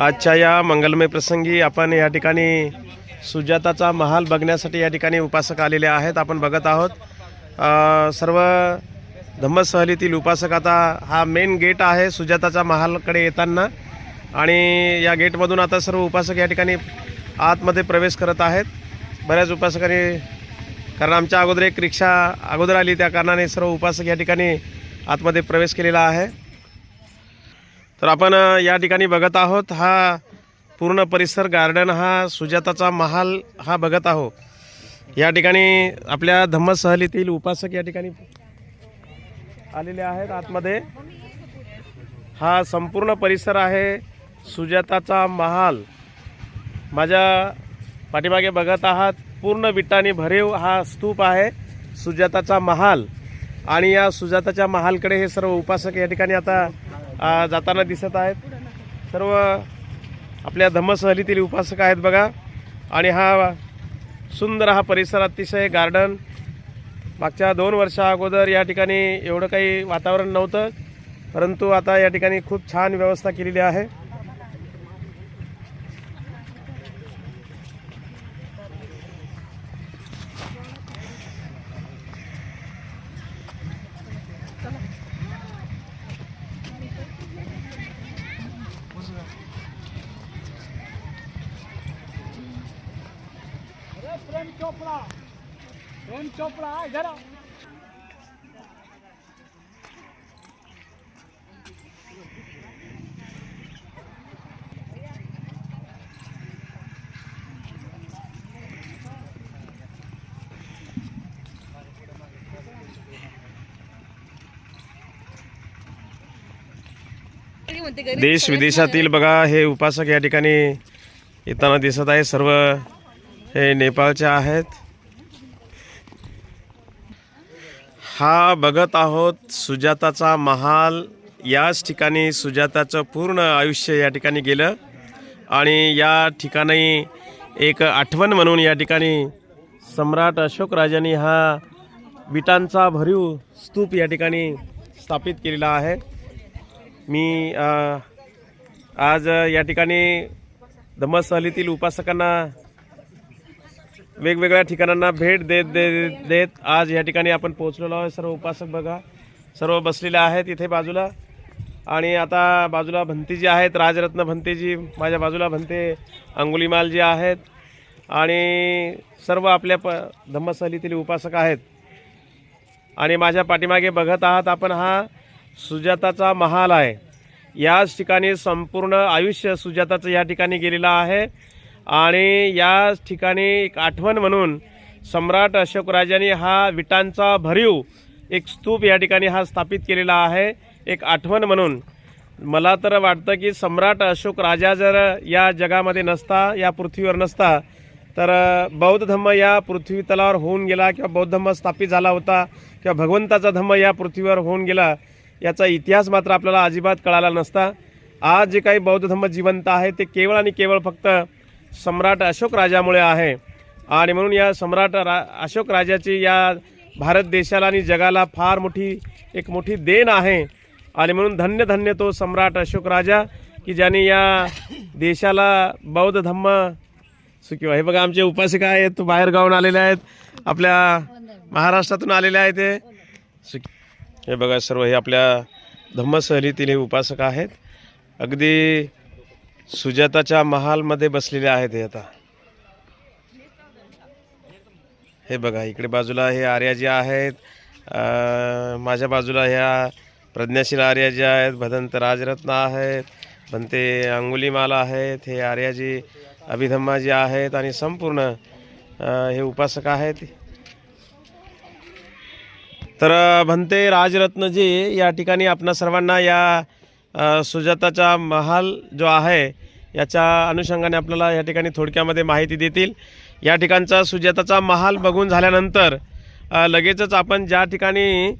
आजच्या या मंगलमय प्रसंगी आपण या ठिकाणी सुजाताचा महाल बघण्यासाठी या ठिकाणी उपासक आलेले आहेत. आपण बघत आहोत. सर्व धम्मसहलीतील उपासक आता हा मेन गेट आहे सुजाताचा महालकडे येताना. आणि या गेटमधून आता सर्व उपासक या ठिकाणी आतमध्ये प्रवेश करत आहेत. बऱ्याच उपासकांनी कारण आमच्या अगोदर एक रिक्षा अगोदर आली त्या कारणाने सर्व उपासक या ठिकाणी आतमध्ये प्रवेश केलेला आहे. तर आपण या ठिकाणी बघत आहोत हा पूर्ण परिसर गार्डन हा सुजाताचा महाल हा बघत आहोत. या ठिकाणी आपल्या धम्मसहलीतील उपासक या ठिकाणी आलेले आहेत. आतमध्ये हा संपूर्ण परिसर आहे सुजाताचा महाल. माझ्या पाठीमागे बघत आहात पूर्ण विटाने भरीव हा स्तूप आहे सुजाताचा महाल. आणि या सुजाताच्या महालकडे हे सर्व उपासक या ठिकाणी आता जाताना दिसत आहेत. सर्व आपल्या धम्मसहलीतील उपासक आहेत बघा. आणि हा सुंदर हा परिसर अतिशय गार्डन. मागच्या दोन वर्षा अगोदर या ठिकाणी एवढं काही वातावरण नव्हतं. परंतु आता या ठिकाणी खूप छान व्यवस्था केलेली आहे प्रेम चोपड़ा ओम चोपड़ा इधर देश विदेशातील बघा हे उपासक या ठिकाणी येताना दिसत आहे. सर्व हे नेपाळचे आहेत. हा बघत आहोत सुजाताचा महाल. याच ठिकाणी सुजाताचं पूर्ण आयुष्य या ठिकाणी गेलं. आणि या ठिकाणी एक आठवण म्हणून या ठिकाणी सम्राट अशोक राजांनी हा विटांचा भरीव स्तूप या ठिकाणी स्थापित केलेला आहे. मी आज या ठिकाणी धम्मसहलीतील उपासकांना वेगवेगळ्या ठिकाणांना भेट देत देत देत आज या ठिकाणी आपण पोहोचलेलो आहे सर्व उपासक बघा सर्व बसलेले आहेत इथे बाजूला. आणि आता बाजूला भंतीजी आहेत राजरत्न भंतेजी माझ्या बाजूला भंते अंगुलीमालजी आहेत. आणि सर्व आपल्या प धम्मसहलीतील उपासक आहेत. आणि माझ्या पाठीमागे बघत आहात आपण हा सुजाताचा महाल आहे. याच ठिकाणी संपूर्ण आयुष्य सुजाताचं या ठिकाणी गेलेलं आहे. आणि याच ठिकाणी एक आठवण म्हणून सम्राट अशोकराजाने हा विटांचा भरीव एक स्तूप या ठिकाणी हा स्थापित केलेला आहे. एक आठवण म्हणून. मला तर वाटतं की सम्राट अशोक राजा जर या जगामध्ये नसता या पृथ्वीवर नसता तर बौद्ध धम्म या पृथ्वी तलावर होऊन गेला किंवा बौद्ध धम्म स्थापित झाला होता किंवा भगवंताचा धम्म या पृथ्वीवर होऊन गेला याचा इतिहास मात्र आपल्याला अजिबात कळाला नसता. आज जे काही बौद्ध धम्म जिवंत आहे ते केवळ आणि केवळ फक्त सम्राट अशोक राजामुळे आहे. आणि म्हणून या सम्राट रा अशोक राजाची या भारत देशाला आणि जगाला फार मोठी एक मोठी देण आहे. आणि म्हणून धन्य धन्य तो सम्राट अशोक राजा की ज्याने या देशाला बौद्ध धम्म सुखी हे बघा आमचे उपासिका आहेत तो बाहेर गावून आलेले आहेत आपल्या महाराष्ट्रातून आलेले आहेत ते. सुखी हे बघा सर्व हे आपल्या धम्मसहलीतील हे उपासक आहेत. अगदी सुजाताच्या महालमध्ये बसलेले आहेत हे आता. हे बघा इकडे बाजूला हे आर्याजी आहेत माझ्या बाजूला ह्या प्रज्ञाशील आर्याजी आहेत भदंत राजरत्न आहेत भंते अंगुलीमाला आहेत हे आर्याजी अभिधम्माजी आहेत आणि संपूर्ण हे उपासक आहेत. तर भंते राजरत्नजी या ठिकाणी आपणा सर्वांना या सुजाताचा महाल जो आहे याच्या अनुषंगाने आपल्याला या ठिकाणी थोडक्यामध्ये माहिती देतील. या ठिकाणचा सुजाताचा महाल बघून झाल्यानंतर लगेचच आपण ज्या ठिकाणी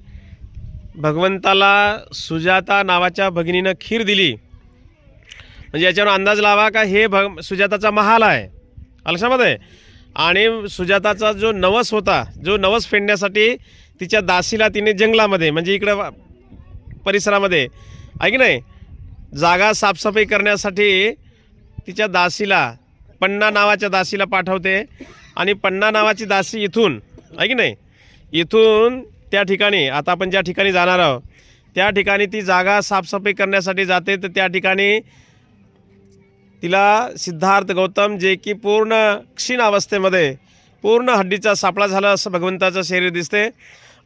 भगवंताला सुजाता नावाच्या भगिनीनं खीर दिली म्हणजे याच्यावर अंदाज लावा का हे भग सुजाताचा महाल आहे. लक्षामध्ये आणि सुजाताचा जो नवस होता जो नवस फेडण्यासाठी तिच्या दासीला तिने जंगलामध्ये म्हणजे इकडं परिसरामध्ये आहे की नाही? जागा साफसफाई करण्यासाठी तिच्या दासीला पन्ना नावाच्या दासीला पाठवते. आणि पन्ना नावाची दासी इथून आहे की नाही? इथून त्या ठिकाणी आता आपण ज्या ठिकाणी जाणार आहोत त्या ठिकाणी ती जागा साफसफाई करण्यासाठी जाते. तर त्या ठिकाणी तिला सिद्धार्थ गौतम जे की पूर्ण क्षीण अवस्थेमध्ये पूर्ण हड्डीचा सापळा झाला असं भगवंताचं शरीर दिसते.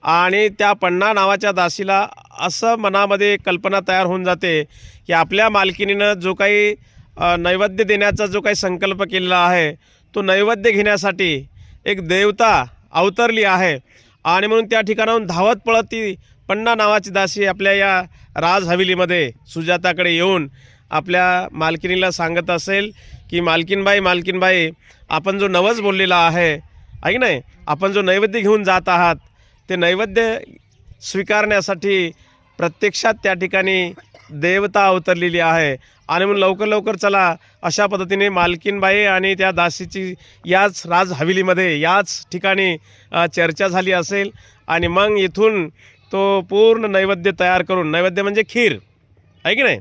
आणि त्या पण्णा नावाच्या दासीला असं मनामध्ये कल्पना तयार होऊन जाते की आपल्या मालकिनीनं जो काही नैवेद्य देण्याचा जो काही संकल्प केलेला आहे तो नैवेद्य घेण्यासाठी एक देवता अवतरली आहे. आणि म्हणून त्या ठिकाणाहून धावत पळत ती पण्णा नावाची दासी आपल्या या राज हवेलीमध्ये सुजाताकडे येऊन आपल्या मालकिनीला सांगत असेल की मालकीनबाई मालकीनबाई आपण जो नवस बोललेला आहे ऐक नाही? आपण जो नैवेद्य घेऊन जात आहात ते नैवेद्य स्वीकारण्यासाठी प्रत्यक्षात त्या ठिकाणी देवता अवतरलेली आहे. आणि म्हणून लवकर लवकर चला अशा पद्धतीने मालकीनबाई आणि त्या दासीची याच राज हवेलीमध्ये याच ठिकाणी चर्चा झाली असेल. आणि मग इथून तो पूर्ण नैवेद्य तयार करून नैवेद्य म्हणजे खीर आहे की नाही?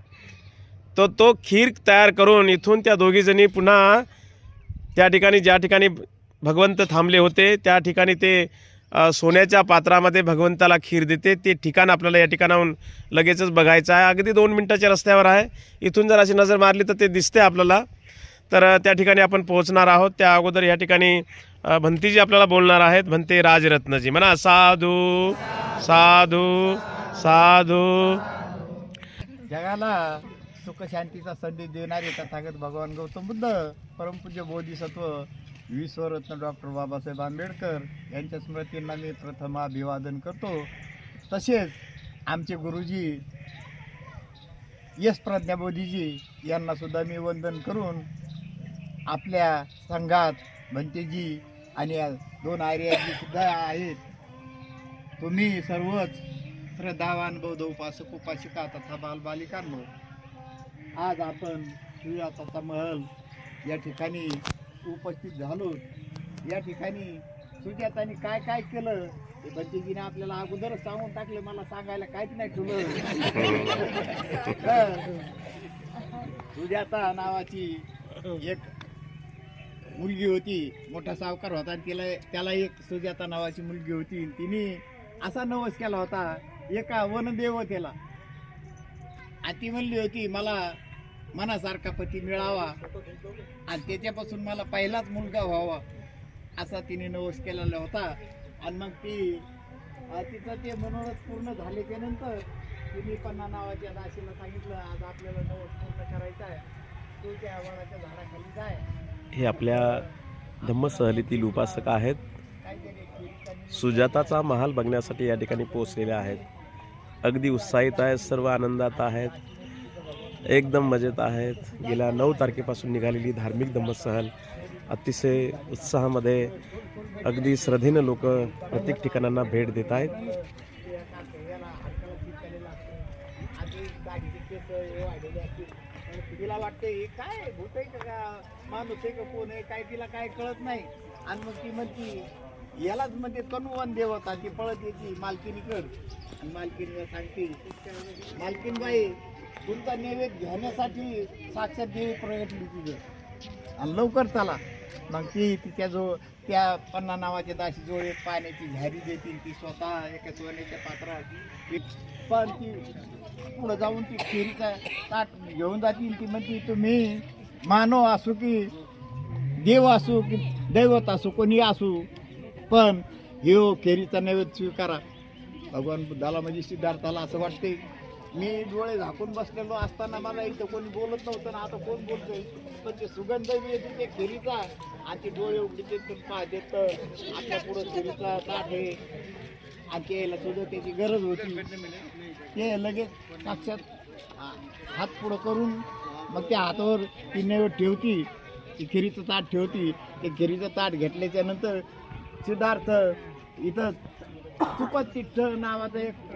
तो तो खीर तयार करून इथून त्या दोघीजणी पुन्हा त्या ठिकाणी ज्या ठिकाणी भगवंत थांबले होते त्या ठिकाणी ते सोन्याच्या पात्रामध्ये भगवंताला खीर देते. ते ठिकाण आपल्याला या ठिकाणाहून लगेचच बघायचं आहे. अगदी दोन मिनटाच्या रस्त्यावर आहे. इथून जर अशी नजर मारली तर ते दिसते आपल्याला. तर त्या ठिकाणी आपण पोहोचणार आहोत. त्या अगोदर या ठिकाणी भंतीजी आपल्याला बोलणार आहेत. भंते राजरत्नजी. म्हणा साधू साधू साधू. जगाला सुख शांतीचा संदेश देणारे तथागत भगवान गौतम बुद्ध परमपूज्य बोधिसत्व विश्वरत्न डॉक्टर बाबासाहेब आंबेडकर यांच्या स्मृतींना मी प्रथम अभिवादन करतो. तसेच आमचे गुरुजी यश प्रज्ञाबोधीजी यांनासुद्धा मी वंदन करून आपल्या संघात भंतेजी आणि दोन आर्याजी सुद्धा आहेत. तुम्ही सर्वच श्रद्धावान बौद्ध उपासक उपासिका तथा बालबालिकांनो आज आपण सुजाताचा महल या ठिकाणी उपस्थित झालो. या ठिकाणी सुजाताने काय काय केलं ते बंदीजीने आपल्याला अगोदरच सांगून टाकले मला सांगायला काहीच नाही ठेवलं. सुजाता नावाची एक मुलगी होती मोठा सावकार होता आणि तिला त्याला एक सुजाता नावाची मुलगी होती. तिने असा नवस केला होता एका वनदेवतेला. आणि ती म्हणली होती मला मनासारखा पती मिळावा. आणि त्याच्यापासून मला पहिलाच मुलगा व्हावा असा तिने नवस केलेला होता. आणि मग ती तिचं ते मनोरथ पूर्ण झाल्याच्यानंतर तिने पन्ना नावाच्या दाशीला सांगितलं आज आपल्याला नवस पूर्ण करायचा आहे. तू त्या वडाच्या झाडाखाली जाय. हे आपल्या धम्मसहलीतील उपासक आहेत. सुजाताचा महाल बघण्यासाठी या ठिकाणी पोहोचलेले आहेत. अगदी उत्साहित आहेत सर्व आनंदात आहेत. एकदम मजेत आहेत. गेल्या नऊ तारखेपासून निघालेली धार्मिक धम्मसहल अतिशय उत्साहामध्ये अगदी श्रद्धेनं लोक प्रत्येक ठिकाणांना भेट देत आहेत. तिला वाटते हे काय? भूत आहे का माणूस आहे का? कोण आहे? काय तिला काय कळत नाही. आणि मग ती म्हणती यालाच म्हणजे तनुवन देवता ती पळत येते मालकीनी कर मालकीनीला सांगते मालकीन बाई तुमचा नैवेद्य घेण्यासाठी साक्षात देवी प्रगटली तिथे. आणि लवकर चला. मग ती तिच्या जो त्या पन्ना नावाच्या दाशी जो एक पाण्याची झारी देतील ती स्वतः एका सोन्याच्या पात्रात पण ती पुढं जाऊन ती फेरीचा ताट घेऊन जातील. ती म्हणते तुम्ही मानव असू की देव असू की दैवत असू कोणी असू पण हे फेरीचा नैवेद्य स्वीकारा. भगवान बुद्धाला म्हणजे सिद्धार्थाला असं वाटते मी डोळे झाकून बसलेलो असताना मला इथं कोणी बोलत नव्हतं ना आता कोण बोलतोय? पण ते सुगंध बी येते ते खेरीचा आणि ते डोळे उघडते तर पाहते तर आपल्या पुढं खेरीचा ताट आहे. आणि ते यायला सुद्धा त्याची गरज होती. ते लगेच साक्षात हा- हात पुढं करून मग त्या हातावर ती नैवेद ठेवती ती खिरीचं ताट ठेवती. ते खिरीचं ताट घेतल्याच्या नंतर सिद्धार्थ इथं चुपत तिठ्ठ नावाचं एक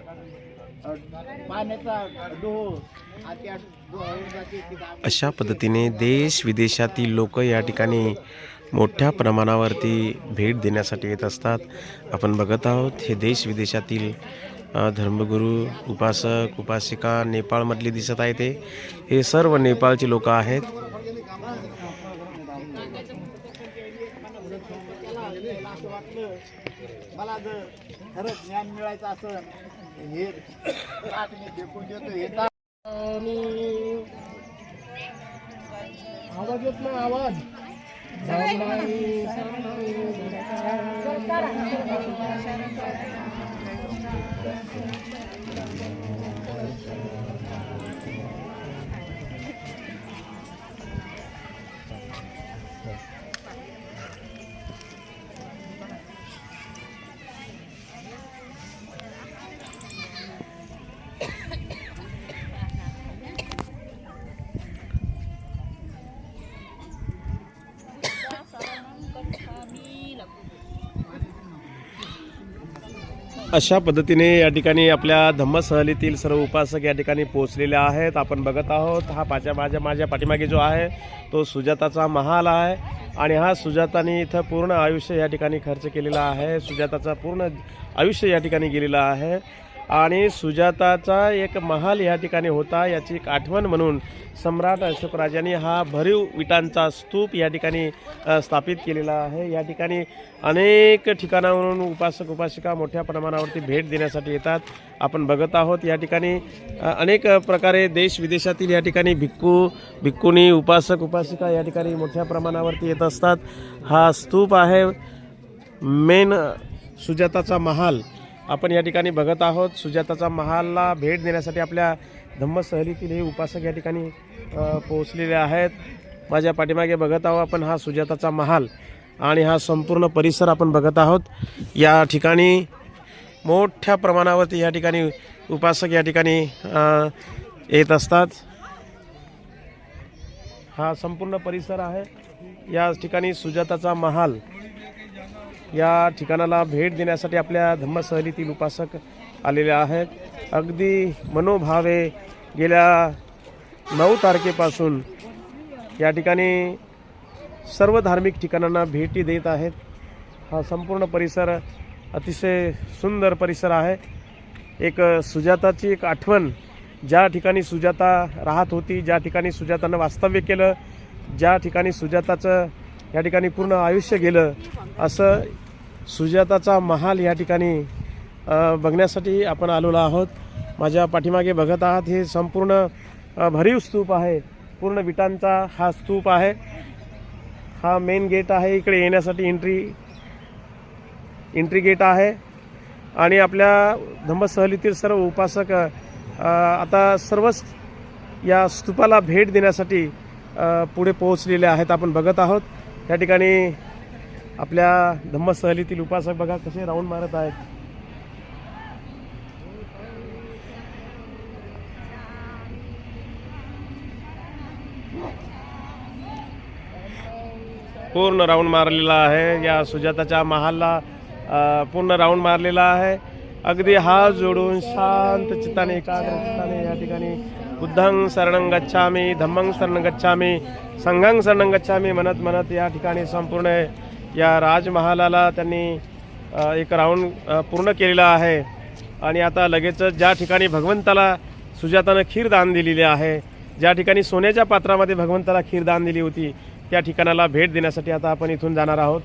अशा पद्धतीने देश विदेशातील लोक या ठिकाणी मोठ्या प्रमाणावरती भेट देण्यासाठी येत असतात. आपण बघत आहोत हे देश विदेशातील धर्मगुरू उपासक उपासिका नेपाळमधली दिसत आहे ते. हे सर्व नेपाळचे लोक आहेत. मला जर खरंच ज्ञान मिळायचं असं हे मी फेकून देतो हे ताट आवाज येत नाही आवाज अशा पद्धतीने या ठिकाणी आपल्या धम्मसहलीतील सर्व उपासक या ठिकाणी पोहोचलेले आहेत. आपण बघत आहोत हा पाच्या माझ्या माझ्या पाठीमागे जो आहे तो सुजाताचा महाल आहे. आणि हा सुजाताने इथं पूर्ण आयुष्य या ठिकाणी खर्च केलेला आहे. सुजाताचा पूर्ण आयुष्य या ठिकाणी गेलेलं आहे. आणि सुजाताचा एक महाल या ठिकाणी होता याची एक आठवण म्हणून सम्राट अशोकराजांनी हा भरीव विटांचा स्तूप या ठिकाणी स्थापित केलेला आहे. या ठिकाणी अनेक ठिकाणावरून उपासक उपासिका मोठ्या प्रमाणावरती भेट देण्यासाठी येतात. आपण बघत आहोत या ठिकाणी अनेक प्रकारे देश विदेशातील या ठिकाणी भिक्खू भिक्खुनी उपासक उपासिका या ठिकाणी मोठ्या प्रमाणावरती येत असतात. हा स्तूप आहे मेन सुजाताचा महाल. आपण या ठिकाणी बघत आहोत सुजाताचा महालला भेट देण्यासाठी आपल्या धम्मसहलीतील हे उपासक या ठिकाणी पोहोचलेले आहेत. माझ्या पाठीमागे बघत आहोत आपण हा सुजाताचा महाल आणि हा संपूर्ण परिसर आपण बघत आहोत. या ठिकाणी मोठ्या प्रमाणावरती या ठिकाणी उपासक या ठिकाणी येत असतात. हा संपूर्ण परिसर आहे. या ठिकाणी सुजाताचा महाल या ठिकाणाला भेट देण्यासाठी आपल्या धम्मसहलीतील उपासक आलेले आहेत. अगदी मनोभावे गेल्या नऊ तारखेपासून या ठिकाणी सर्व धार्मिक ठिकाणांना भेटी देत आहेत. हा संपूर्ण परिसर अतिशय सुंदर परिसर आहे. एक सुजाताची एक आठवण ज्या ठिकाणी सुजाता राहत होती ज्या ठिकाणी सुजातानं वास्तव्य केलं ज्या ठिकाणी सुजाताचं या ठिकाणी पूर्ण आयुष्य गेलं. असं सुजाताचा महाल या ठिकाणी बघण्यासाठी आपण आलेलो आहोत. माझ्या पाठीमागे बघत आहात हे संपूर्ण भरीव स्तूप आहे. पूर्ण विटांचा हा स्तूप आहे. हा मेन गेट आहे इकडे येण्यासाठी एंट्री एंट्री गेट आहे. आणि आपल्या धम्मसहलीतील सर्व उपासक आता सर्वच या स्तूपाला भेट देण्यासाठी पुढे पोहोचलेले आहेत आपण बघत आहोत. या ठिकाणी आपल्या धम्मसहलीतील उपासक बघा कसे राऊंड मारत आहेत. पूर्ण राऊंड मारलेला आहे. या सुजाताच्या महालला पूर्ण राऊंड मारलेला आहे. अगदी हात जोडून शांत चित्ताने एकाग्र चित्ताने या ठिकाणी बुद्धं शरणं गच्छामी धम्मं शरणं गच्छामी संघं शरणं गच्छामी म्हणत म्हणत या ठिकाणी संपूर्ण या राजमहालाला त्यांनी एक राऊंड पूर्ण केलेला आहे. आणि आता लगेचच ज्या ठिकाणी भगवंताला सुजातानं खीरदान दिलेली आहे ज्या ठिकाणी सोन्याच्या पात्रामध्ये भगवंताला खीरदान दिली होती त्या ठिकाणाला भेट देण्यासाठी आता आपण इथून जाणार आहोत.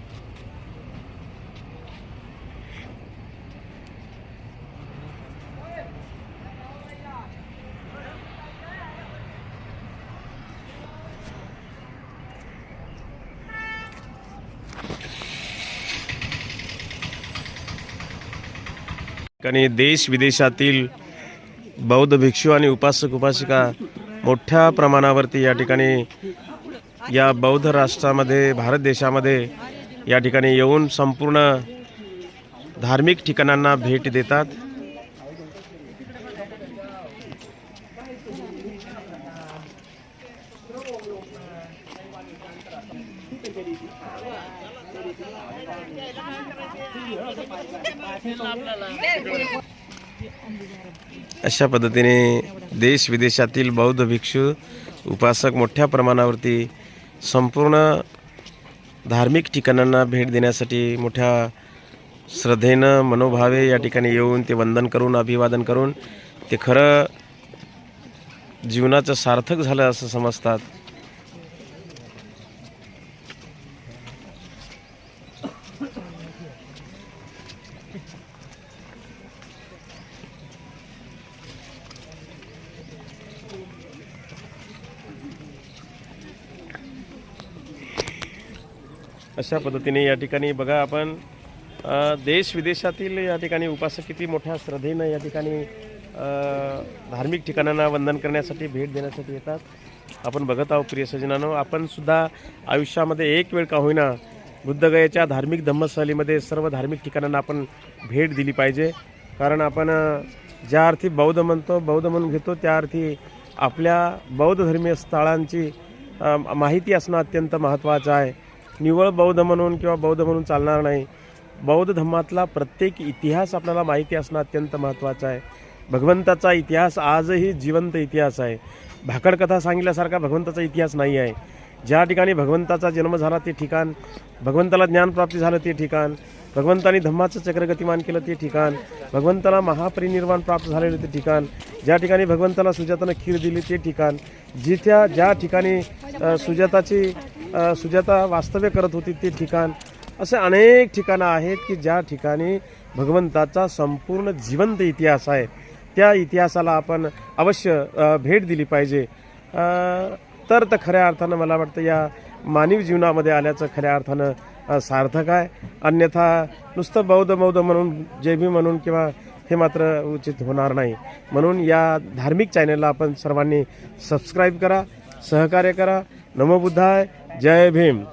ठिकाणी देश विदेशातील बौद्ध भिक्षू आणि उपासक उपासिका मोठ्या प्रमाणावरती या ठिकाणी या बौद्ध राष्ट्रामध्ये भारत देशामध्ये या ठिकाणी येऊन संपूर्ण धार्मिक ठिकाणांना भेट देतात. अशा पद्धतीने देश विदेशातील बौद्ध भिक्षू उपासक मोठ्या प्रमाणावरती संपूर्ण धार्मिक ठिकाणांना भेट देण्यासाठी मोठ्या श्रद्धेनं मनोभावे या ठिकाणी येऊन ते वंदन करून अभिवादन करून ते खरं जीवनाचं सार्थक झालं असं समजतात. अशा पद्धतीने या ठिकाणी बघा आपण देश विदेशातील या ठिकाणी उपासक किती मोठ्या श्रद्धेनं या ठिकाणी धार्मिक ठिकाणांना वंदन करण्यासाठी भेट देण्यासाठी येतात. आपण बघत आहोत प्रिय सजनानो आपण सुद्धा आयुष्यामध्ये एक वेळ का होईना बुद्धगयाच्या धार्मिक धम्मस्थलीमध्ये सर्व धार्मिक ठिकाणांना आपण भेट दिली पाहिजे. कारण आपण ज्या अर्थी बौद्ध म्हणतो बौद्ध म्हणून घेतो त्या अर्थी आपल्या बौद्ध धर्मीय स्थळांची माहिती असणं अत्यंत महत्त्वाचं आहे. निव्वळ बौद्ध म्हणून किंवा बौद्ध म्हणून चालणार नाही. बौद्ध धर्मातला प्रत्येक इतिहास आपल्याला माहिती असणं अत्यंत महत्त्वाचं आहे. भगवंताचा इतिहास आजही जिवंत इतिहास आहे. भाकड कथा सांगितल्यासारखा भगवंताचा इतिहास नाही आहे. ज्या ठिकाणी भगवंताचा जन्म झाला ते ठिकाण भगवंताला ज्ञानप्राप्ती झालं ते ठिकाण भगवंतानी धम्माचं चक्रगतिमान केलं ते ठिकाण भगवंताला महापरिनिर्वाण प्राप्त झालेलं ते ठिकाण ज्या ठिकाणी भगवंताला सुजातानं खीर दिली ते ठिकाण जिथ्या ज्या ठिकाणी सुजाताची सुजाता वास्तव्य करत होती ते ठिकाण. असे अनेक ठिकाणं आहेत की ज्या ठिकाणी भगवंताचा संपूर्ण जिवंत इतिहास आहे. त्या इतिहासाला आपण अवश्य भेट दिली पाहिजे. तर तर खऱ्या अर्थानं मला वाटतं या मानवी जीवनामध्ये आल्याचं खऱ्या अर्थानं सार्थक आहे. अन्यथा नुसतं बौद्ध बौद्ध म्हणून जे भी म्हणून किंवा हे मात्र उचित होणार नाही. म्हणून या धार्मिक चॅनलला आपण सर्वांनी सबस्क्राईब करा सहकार्य करा. नमो बुद्धाय जय भीम.